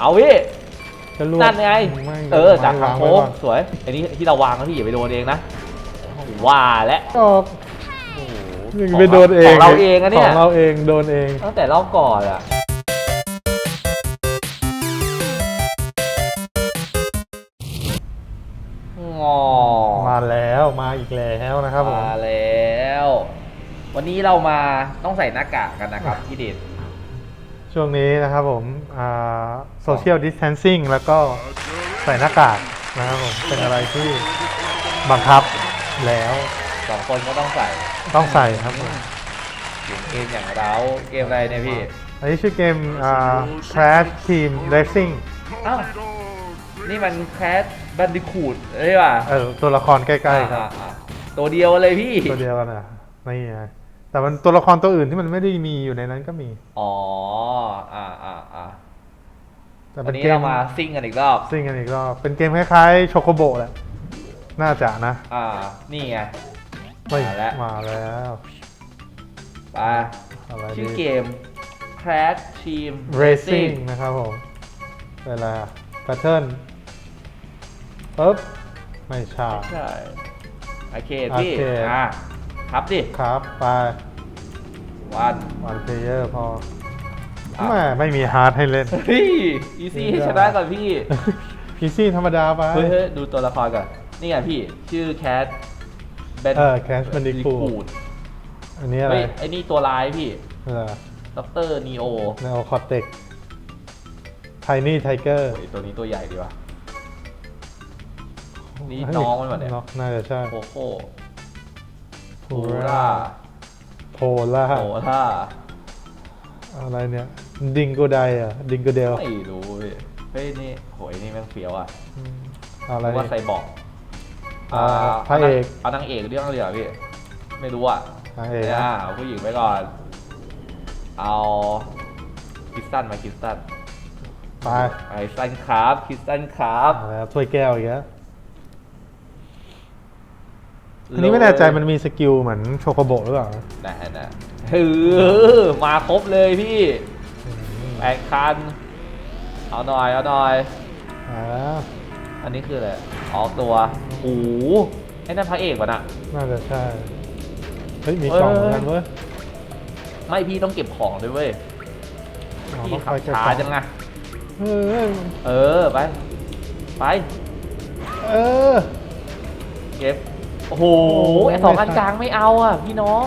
เอาพี่ จะรวดนั่นไง ม่เออจากทางวโค้ไว้งก่อนสวย อันนี้ที่เราวางนะพี่อย่าไปโดนเองนะ ว่าแล้วออกโอ้โหยังไปโดนเองของเราเองอะเนี่ขยองเราเองโดนเอง ตั้งแต่รอบก่อนอะงอมาแล้วมาอีกแล้วนะครับผม มาแล้ว วันนี้เรามาต้องใส่หน้ากากกันนะครับพี่เดช ช่วงนี้นะครับผมโซเชียลดิส a ทนซิ่งแล้วก็ใส่หน้ากากนะครับผม เป็นอะไรที่บังคับแล้วสองคนก็ต้องใส่ ต้องใส่ครับผมเกมอย่างเราเกมอะไรเนี่ยพี่ อันนี้ชื่อเกมอ่า Crash Team Racing อ้าว นี่มันแคสบันดิคูดใช่ป่ะ เออ ตัวละครใกล้ๆครับอ่าอ่าตัวเดียวเลยพี่ ตัวเดียวกันอะไม่ไง แต่มันตัวละครตัวอื่นที่มันไม่ได้มีอยู่ในนั้นก็มี อ๋อ อ่าอ่าอ่าแต่วัเป็นนนี้เกมเรามาซิ่งกันอีกรอบ ซิ่งกันอีกรอบเป็นเกมคล้ายๆโชโกโบแหละน่าจะนะอ่า นี่ไงไม่มาแล้ว มาแล้วไปอะไรชื่อดีเกม Crash Team Racing นะครับผมเป็นอะไรอะแพทเทิร์นปึ๊บไม่ใช่ ใช่ โอเคพี่โอเคอ่า ครับดิครับไปวันวันเพลเยอร์พออะแม่ไม่มีฮาร์ดให้เล่นเฮ้ยอีซี่ให้ชนะก่อนพี่พีซี่ธรรมดาไปเฮ้ยเฮ้ยดูตัวละครก่อนนี่ไงพี่ ชื่อแคทเบนเออ Crash Bandicoot อันนี้อะไรเฮ้ยไอ้นี่ตัวร้ายพี่เออด็อกเตอร์นีโอในโอคอเต็กไทนี่ไทเกอร์โอ้ยตัวนี้ตัวใหญ่ดีว่ะนี่น้องมันวะเนี่ยน่าจะใช่โคโค่ โพฮูล่าราโพล่าโหท่าอะไรเนี่ย ดิงโกไดอะ ดิงโกเดลไม่รู้พี่เฮ้ยนี่โหยนี่แม่งเฟี้ยวอะอืมอะไรว่าเนี่ยไซบอร์กอ่าพระเอกเอานางเอกเรื่องเดียวพี่ ไม่รู้อะนางเอกอ่าอะเอาผู้หญิงไว้ก่อน เอาคริสตันมาคริสตันไปไอ้สันครับคริสตันครับเอาแล้วถ้วยแก้วอีกแล้ว อันนี้ไม่แน่ใจมันมีสกิลเหมือนโชโกโบหรือเปล่านะนะเออมาครบเลยพี่แปดคัน เอาหน่อยเอาหน่อยอ่าแล้วอันนี้คืออะไรออกตัวโอ้โหไอ้นั่นพระเอกวะน่ะน่าจะใช่ เฮ้ย มีกล่องเหมือนกันเว้ย ไม่พี่ต้องเก็บของด้วยเว้ยอ๋อพี่ต้องขับไปเก็บช้าของจังอะเออเออ ไป ไป เออ เก็บ โอ้โหโอ้โหไอสองอันไม่ทันกลางไม่เอาอะพี่น้อง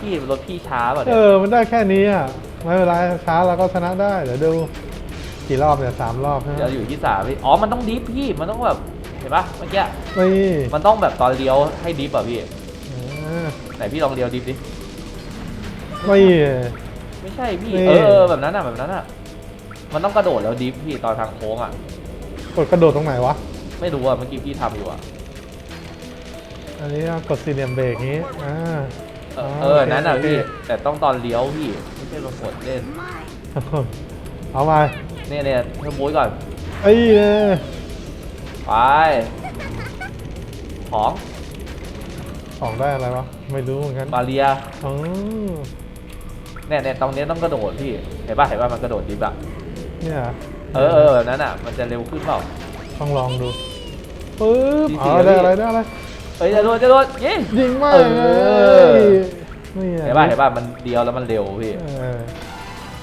พี่รถพี่ช้าป่ะเอเนี่ยอ มันได้แค่นี้อะ ไม่เป็นไรช้าเราก็ชนะได้ เดี๋ยวดู กี่รอบเนี่ยสามรอบใช่ไหมเดี๋ยวอยู่ที่สามพี่ อ๋อ มันต้องดิฟพี่ มันต้องแบบ เห็นปะเมื่อกี้ นี่มันต้องแบบตอนเลี้ยวให้ดิฟอะพี่เออไหนพี่ลองเลี้ยวดิฟดิ นี่ ไม่ใช่พี่ นี่ เออเออแบบนั้นอะแบบนั้นอะ มันต้องกระโดดแล้วดิฟพี่ตอนทางโค้งอะ กดกระโดดตรงไหนวะ ไม่รู้อะเมื่อกี้พี่ทำอยู่อะ อันนี้กดสี่เหลี่ยมเบรกนี้อ่า เอออ๋อเออโอเคนั้นอะโอเค พี่ แต่ต้องตอนเลี้ยวพี่ ไม่ใช่ลงกดเล่น เอาไปเนี่ยเนี่ยเทอร์โบยก่อนเอ้ยเนี่ยไป ของของได้อะไรวะไม่รู้เหมือนกันบาเรียอ๋อเนี่ยเนี่ยตรงเนี้ยต้องกระโดดพี่ เห็นป่ะเห็นป่ะมันกระโดดดิฟอะ เนี่ยเออเออแบบนั้นอะ มันจะเร็วขึ้นเปล่า ต้องลองดูปึ๊บดีอ๋ๆอได้พี่ อะไรได้อะไร เอ้ยจะโดดจะโดดยิง ยิงไม่เอเลอยนี่เห็นป่ะเห็นป่ะมันเดียวแล้วมันเร็วพี่เออ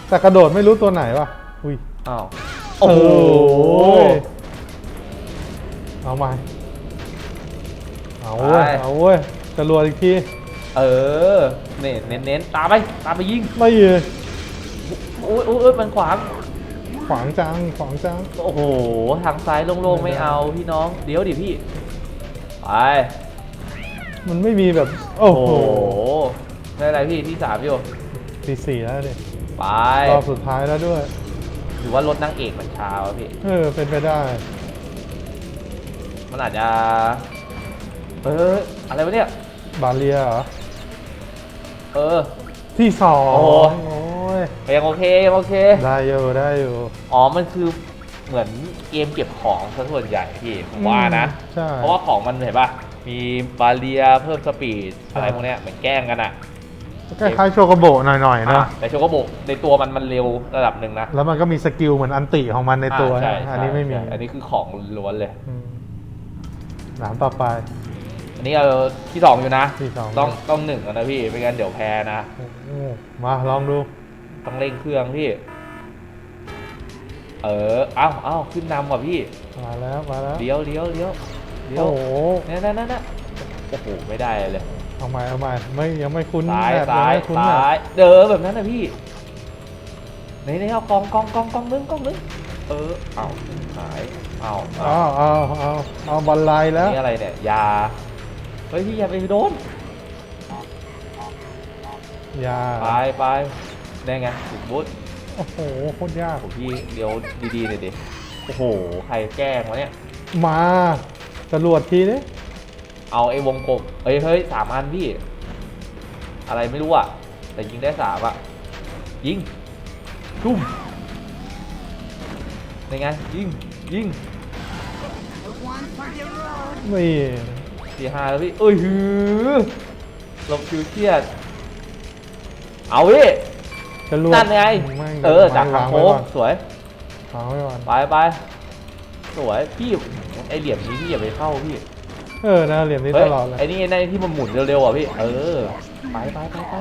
แต่กระโดดไม่รู้ตัวไหนวะอุ้ยอ้าวโอ้โหเอามาเอาเว้ยไปเอาเว้ยจะรวดอีกทีเออเน้นเน้นเน้นตามไปตามไปยิงไม่เลยโอ้ยโอ้ยโอ้ยมันขวางขวางจังขวางจังโอ้โหทางซ้ายโล่งๆไม่เอาพี่น้องเดี๋ยวดิพี่ไป มันไม่มีแบบ โอ้โอ้โหโหได้อะไรพี่ที่สามอยู่ตีสี่แล้วเนี่ยไปรอบสุดท้ายแล้วด้วย หรือว่ารถนางเอกมันช้าวะพี่ เออ เป็นไปได้ มันอาจจะ เออ อะไรวะเนี่ย บาเลียเหรอ เออ ที่สองโอ้โอ้ยยังโอเคยังโอเค ได้อยู่ได้อยู่อ๋อ มันคือเหมือนเกมเก็บของซะส่วนใหญ่พี่ผมว่านะ ใช่เพราะว่าของมันเห็นป่ะ มีบาเรียเพิ่มสปีดอะไรใช่พวกเนี้ยเหมือนแกล้งกันอะคล้ายๆโชโกโบะหน่อยๆอะเนาะแต่โชโกโบะในตัวมันมันเร็วระดับหนึ่งนะ แล้วมันก็มีสกิลเหมือนอันติของมันในตัวอ่าใช่นะใช่อันนี้ไม่มีใช่อันนี้คือของล้วนเลยอืมหนามต่อไป อันนี้เอาที่สองอยู่นะที่สองต้องต้องหนึ่งก่อนนะพี่ไม่งั้นเดี๋ยวแพ้นะโอ้โหมาลองดู ต้องเร่งเครื่องพี่ เออ เอ้าเอ้าขึ้นนำว่ะพี่ มาแล้วมาแล้วเลี้ยวเลี้ยวเลี้ยว เลี้ยวโอ้โหนั่นนั่นนั่นนั่นโอ้โหไม่ได้เลยเอาใหม่เอาใหม่ไม่ยังไม่คุ้นซ้ายแบบซ้ายงไม่คุ้นแบบซ้ายเดินแบบนั้นนะพี่ไหนไหนเอากองกองกองกองนึงกองนึงเออเอาหายเอาเอาเอาเอาเอาเอาบอลไลน์แล้วนี่อะไรเนี่ยยาเฮ้ยพี่อย่าไปโดนยาไปไปได้ไงสุดบุญโอ้โหโคตรยากโอ้พี่เดี๋ยวดีๆหน่อยดิโอ้โหใครแกล้งวะเนี่ยมา จรวดทีนี้เอาไอ้วงกลมเอ้ยเฮ้ยสามอันพี่ อะไรไม่รู้อะ แต่ยิงได้สามอะ ยิงทุ่มยังไงยิงยิงนี่สี่ห้าแล้วพี่เอ้ยหือลบคิวเครียด เอาพี่จรวดนั่นไงม่เออจากทางไว้โค้งก่อนสวยวางไว้ก่อนไปไปสวยพี่ ไอเหลี่ยมนี้พี่อย่าไปเข้าพี่เออนะเหลี่ยมนี้เฮ้ตยลอดเลยไอ้นี่ในที่มันหมุนเร็วๆอะพี่ เออ ไปไปไปไป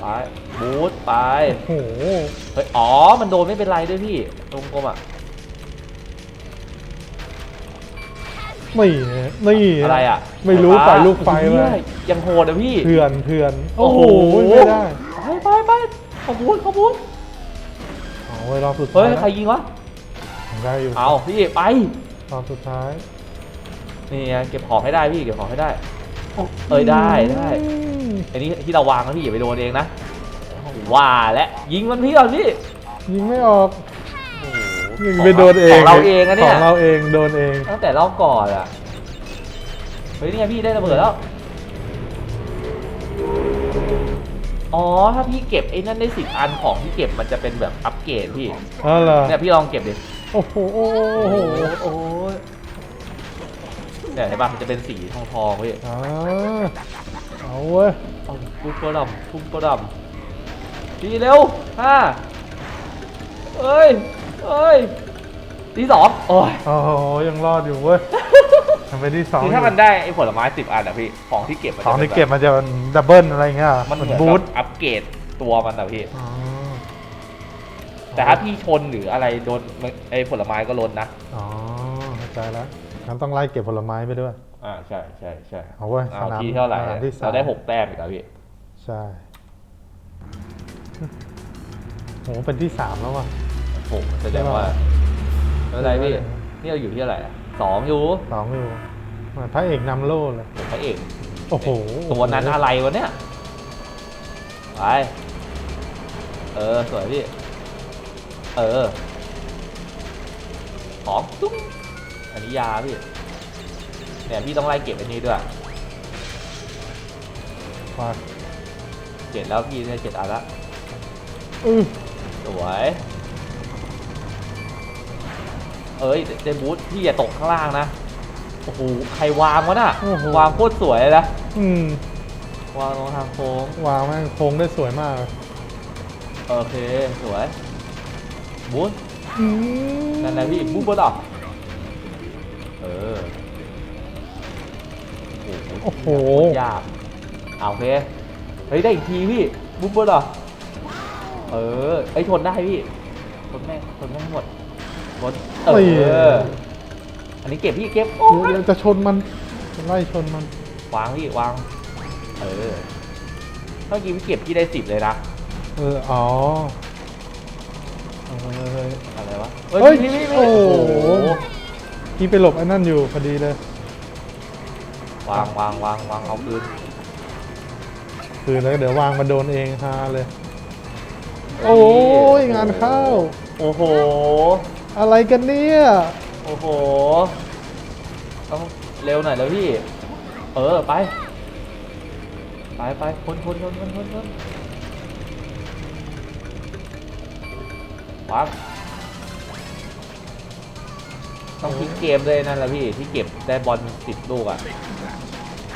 ไปบูทไปโอ้โหเฮ้ยอ๋อ มันโดนไม่เป็นไรด้วยพี่ตรงกลมอะนี่นี่อะไรอะ ไม่รู้ฟ้าปล่อยลูกไฟเหี้ไว้ยยังโหดอะพี่เถื่อนเถื่อนโอ้โอ้โหโหไม่ได้ไปไปไปขบูนขบูนเอาไว้รอบสุดเฮ้ท้ายยใครยิงวะ ได้อยู่เอาพี่ไปรอบสุดท้าย นี่ไงเก็บของให้ได้พี่เก็บของให้ได้ เอ้ยได้ได้อืมอันนี้ที่เราวางนะพี่อย่าไปโดนเองนะว่าและยิงมันพี่ก่อนพี่ยิงไม่ออกโอ้โหยิงไปโดนเองของเราเองนะเนี่ขยองเราเองโดนเองตั้งแต่รอบก่อนอะเฮ้ยนี่ไงพี่ได้ระเบิดแล้วอ๋อ ถ้าพี่เก็บไอ้นั่นได้สิบอันของที่เก็บมันจะเป็นแบบอัปเกรดพี่อ๋อเหรอเนี่ยพี่ลองเก็บดิ โอ้โหโอ้โหโอ้ยเนี่ยเห็นป่ะมันจะเป็นสีทองทองๆพี่อ่าเอาเว้ยเอาปุ๊บโปรดำปุ๊บโปรดำดีเร็วห้าเอ้ยเอ้ยที่สองโอ้ย โอ้โหยังรอดอยู่เว้ยทำไปที่สองคือถ้ามันได้ไอ้ผลไม้สิบอันอะพี่ของที่เก็บมันของจะที่ป็นเก็บมันจะดับเบิลอะไรเงี้ยมันเหมือนบูบูททอัปเกรดตัวมันอะพี่อ๋อ แต่ถ้าพี่ชนหรืออะไรโดนไอ้ผลไม้ก็ลดนะอ๋อเข้าใจแล้วงั้นต้องไล่เก็บผลไม้ไปด้วย อ่าใช่ใช่ใช่เอาเว้ยเอาสนามที่เท่าไหร่สนามที่สามเราได้หกแต้มอีกแล้วพี่ใช่โหเป็นที่สามแล้วว่ะโอ้โหแสดงว่าไม่เป็นไรพี่นี่เราอยู่ที่เท่าไหร่อะสองอยู่สองอยู่พระเอกนำโล่เลยพระเอกโอ้โหตัวนั้นอะไรวะเนี่ยไปเออสวยพี่ เออของตุ้งอันนี้ยาพี่เนี่ยพี่ต้องไล่เก็บอันนี้ด้วยมาเจ็ดแล้วพี่ได้เจ็ดอันละอือสวยเอ้ยเดนบูธพี่อย่าตกข้างล่างนะโอ้โหใครวางวะน่ะ วางโคตรสวยเลยนะอืมวางลงทางโค้งวางแม่งโค้งได้สวยมากเลยโอเค สวย บูธอืมนั่นนะพี่บูธบดอกเออโอ้โหยากเอาโอเคเฮ้ยได้อีกทีพี่บูธบดอกเออไอ้ยชนได้พี่ชนแม่งชนแม่งหมดหมดเอเฮ้ยออันนี้เก็บพี่เก็บโอ้เดี๋ยวยจะชนมันจะไล่ชนมัน วางพี่วาง เออเมื่อกี้พี่เก็บพี่ได้สิบเลยนะ เออ อ๋อ เอออะไรวะเฮ้ยพี่พี่พี่โอ้โอ้โหโห พี่ไปหลบไอ้นั่นอยู่พอดีเลย วางวางวางวางเอาคืนคือแล้วเดี๋ยววางมาโดนเองฮาเลย โอ้ยงานเข้า โอ้โห อะไรกันเนี่ย โอ้โห ต้องเร็วหน่อยแล้วพี่ เออ ไป ไปไปคนคนคนคนคนคน วางต้องพลิกเกมเลยนั่นแหละพี่ที่เก็บได้บอลสิบลูกอะ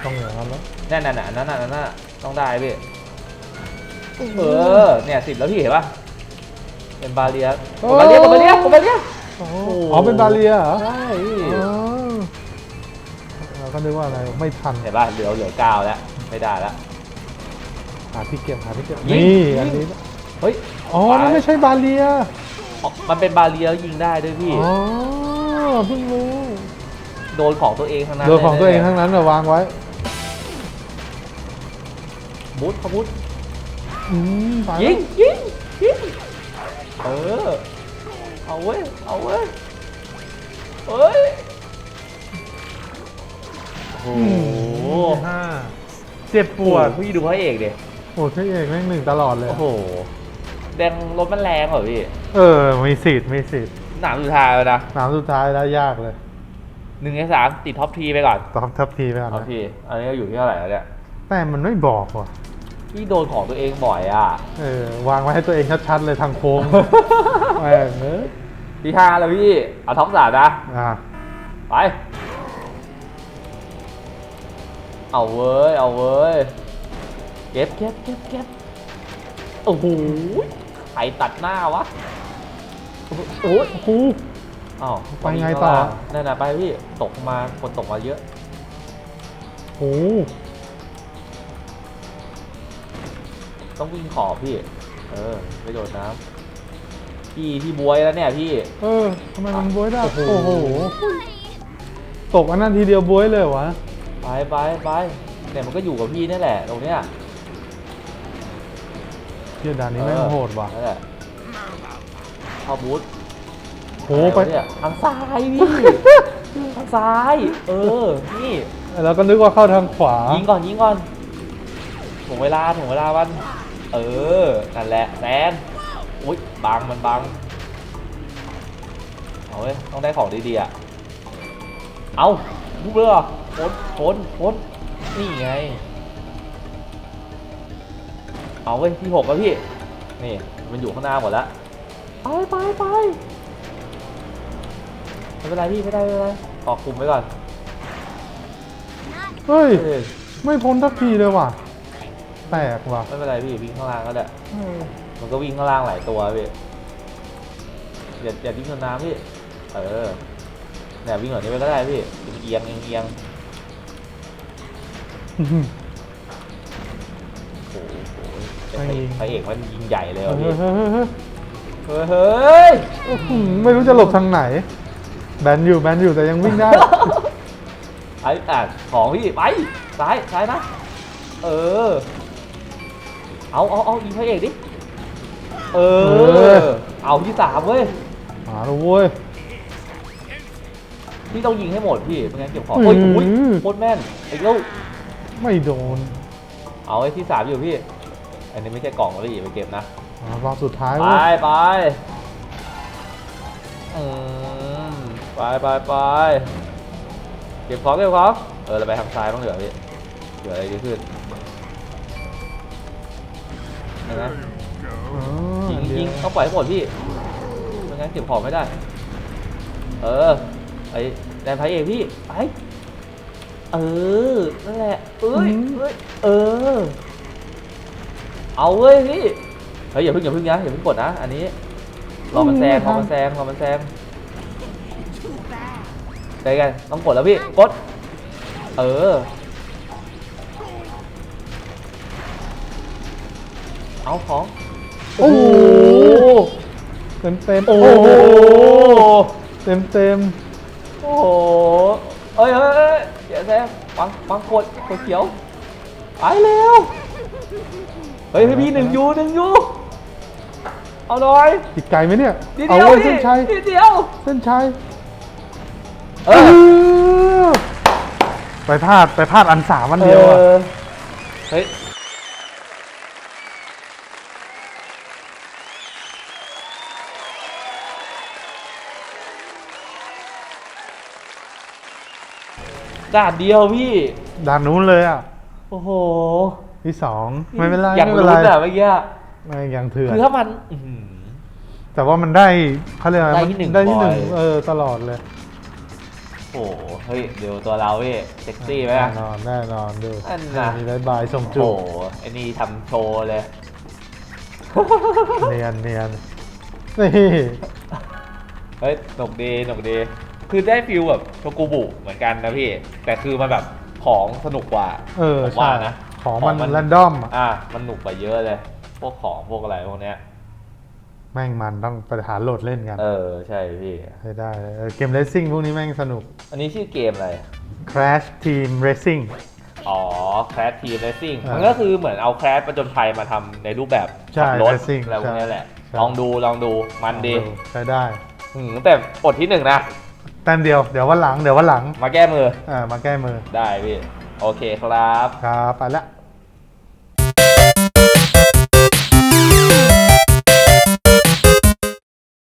ต้องอย่างนั้นแล้วนั่นน่ะน่ะอันนั่นน่ะอันนั่นน่ะต้องได้พี่เออเนี่ยสิบแล้วพี่เห็นปะเป็นบาเลียกดบาเลียกดบาเลียกดบาเลียอ๋ออ๋อเป็นบาเลียเหรอใช่พี่อ๋อเราก็นึกว่าอะไรไม่ทันเห็นปะเหลือเหลือเก้าแล้วไม่ได้แล้วหาที่เก็บหาที่เก็บยิงนี่ยิงอันนี้ เฮ้ย อ๋อนั่นไม่ใช่บาเลียอ๋อมันเป็นบาเลียแล้วยิงได้ด้วยพี่ อ๋อ เพิ่งรู้ โดนของตัวเองทั้งนั้นโดนของตัวเองลยทั้งนั้นเราวางไว้ บูทเขาบูทอืมตายิแล้วงยิงยิง เออ เอาเว้ย เอาเว้ย เฮ้ย โอ้อืโหมห้าเจ็บปวดพี่ดูพระเอกดิโอ้ใช่เอกแม่งหนึ่งตลอดเลย โอ้โห แดงรถมันแรงเหรอพี่เออมีสิทธิ์มีสิทธิ์หนามสุดท้ายแล้วนะหนามสุดท้ายแล้วยากเลยหนึ่งในสามติดท็อปทีไปก่อนตอบทับทีไปก่อนท็อปนะทีอันนี้ก็อยู่ที่เท่าไหร่แล้วเนี่ยแต่มันไม่บอกว่ะพี่โดนของตัวเองบ่อยอะ เออวางไว้ให้ตัวเองชัดๆเลยทางโค้ง แม่งเออที่ห้าแล้วพี่ เอาท็อปสามนะ อะไป เอาเว้ย เอาเว้ย เก็บเก็บเก็บเก็บโอ้โห ใครตัดหน้าวะโอ้ยโอ้โหอ้าวไปไงต่อ นั่นน่ะไปพี่ตกมาคนตกมาเยอะ โอ้โหต้องวิ่งขอบพี่ เออไปโดดน้ำพี่พี่บวยแล้วเนี่ยพี่ เออทำไมมันบวยได้ โอ้โห โอ้โห ตกอันนั้นทีเดียวบวยเลยวะ ไปไปไปเนี่ยมันก็อยู่กับพี่นี่แหละ ตรงเนี้ย เฮียด่านนี้แม่งโหดว่ะนั่นแหละเข้าบูธโอ้ไปเนี่ยทางซ้ายพี่ ทางซ้าย เออ นี่แล้วก็นึกว่าเข้าทางขวา ยิงก่อนยิงก่อนถ่วงเวลาถ่วงเวลามัน เออ นั่นแหละแซนอุ้ยบังมันบังเอาเว้ยต้องได้ของดีๆอะ เอาบุกเลยเหรอพ้นพ้นพ้นนี่ไง เอาเว้ยที่หกแล้วพี่ นี่มันอยู่ข้างหน้าหมดแล้ว ไปไปไปไม่เป็นไรพี่ไม่ได้ไม่เป็นไรตอกกลุ่มไว้ก่อน เฮ้ย เอ้ยไม่พ้นทักทีเลยว่ะแตกว่ะไม่เป็นไรพี่วิ่งข้างล่างก็ได้มันก็วิ่งข้างล่างหลายตัวพี่อย่าอย่าวิ่งบนน้ำพี่ เออเนี่ยวิ่งแบบนี้ไปก็ได้พี่เอียงเอียงเอียงโอ้โห แต่พระเอกพระเอกมันยิงใหญ่เลยเฮ้ว่ะยพี่เฮ้ยเฮ้ยเฮ้ยเฮ้ยอื้อหือไม่รู้จะหลบทางไหน แบนอยู่แบนอยู่แต่ยังวิ่งได้ ไอ้อะของพี่ไปซ้ายซ้ายนะเออเอาเอาเอายิงพระเอกดิเอเออ อเอาที่สามเว้ยมาแล้วเว้ย พี่ต้องยิงให้หมดพี่ไม่งั้นเก็บของอืมโอ้ยโอ้ยโคตรแม่นไอ้ลูกไม่โดนเอาไอ้ที่สามอยู่พี่ อันนี้ไม่ใช่กล่องแล้วพี่ไปเก็บนะอ่ารอบสุดท้ายไปเว้ยไปอืมไปไปไปเก็บของเก็บของเออเราไปทางซ้ายบ้างเหลือพี่เหลืออะไรดีขึ้นเห็นไหมอ๋อยิงเดี๋วยิงต้องปล่อยให้หมดพี่ไม่งั้นเก็บของไม่ได้ เออไอ้แดนไพเอกพี่ไปเออนั่นแหละเอ้ยเอ้ยเออ เอาเว้ยพี่เฮ้ยอย่าเพิ่งอย่าเพิ่งนะอย่าเพิ่งกดนะอันนี้รอมันแซงรอมันแซงรอมันแซงได้ไงต้องกดแล้วพี่กดเออเอาของโอ้โหเต็มเต็มโอ้โอ้โหโหเต็มเต็มโอ้โหเอ้ยเอ้ยเอ้ยเดี๋ยวแซมปังปังกดกดเขียวไปเร็ว เฮ้ยให้พี่หนึ่งยูหนึ่งยูเอาหน่อยอีกไกลไหมเนี่ยนิดเอาเดียวไว้พี่เส้นชัยนิดเดียวเส้นชัยเอเอออไปพลาดไปพลาดอันสามอันเดียวอะออเฮ้ยด่านเดียวพี่ด่านนู้นเลยอะ โอ้โห ที่สองไม่เป็นไรอยากไม่เป็นรู้ไรแต่เมื่อกี้ไม่ยังเถื่อนคือถ้ามันอื้อหือ แต่ว่ามันได้เขาเรียกอะไรได้มันที่หนึ่งได้ที่หนึ่งบ่อย เออตลอดเลยโอ้โหเฮ้ยเดี๋ยวตัวเราพี่เซ็กซี่ไหมแน่อะ นอนแน่นอนดูอันน่ะ มีบายบายส่งโอ้จุโหไอ้นี่ทำโชว์เลย เนียนเนียนนี่เฮ้ยหนุกดีหนุกดี คือได้ฟิลแบบโชกุบุเหมือนกันนะพี่ แต่คือมันแบบของสนุกกว่าเออผมใช่ว่านะ ของมันแรนดอมอะอะมันหนุกกว่าเยอะเลย พวกของพวกอะไรพวกเนี้ย แม่งมันต้องไปหาโหลดเล่นกันเออ ใช่พี่ให้ได้เลยเออเกม racing พวกนี้แม่งสนุก อันนี้ชื่อเกมอะไร Crash Team Racing อ๋อ Crash Team Racing อ่ามัมันก็คือเหมือนเอา Crash ประจนภัยมาทำในรูปแบบใช่ขับรถ Racing อะไรพวกนี้แหละใช่ลองดูลองดูมันดีใช้ได้อืมแต่อดที่หนึ่งนะแต้มเดียว เดี๋ยววันหลัง เดี๋ยววันหลัง มาแก้มืออ่ามาแก้มือ ได้พี่ โอเคครับ ครับ ไปละ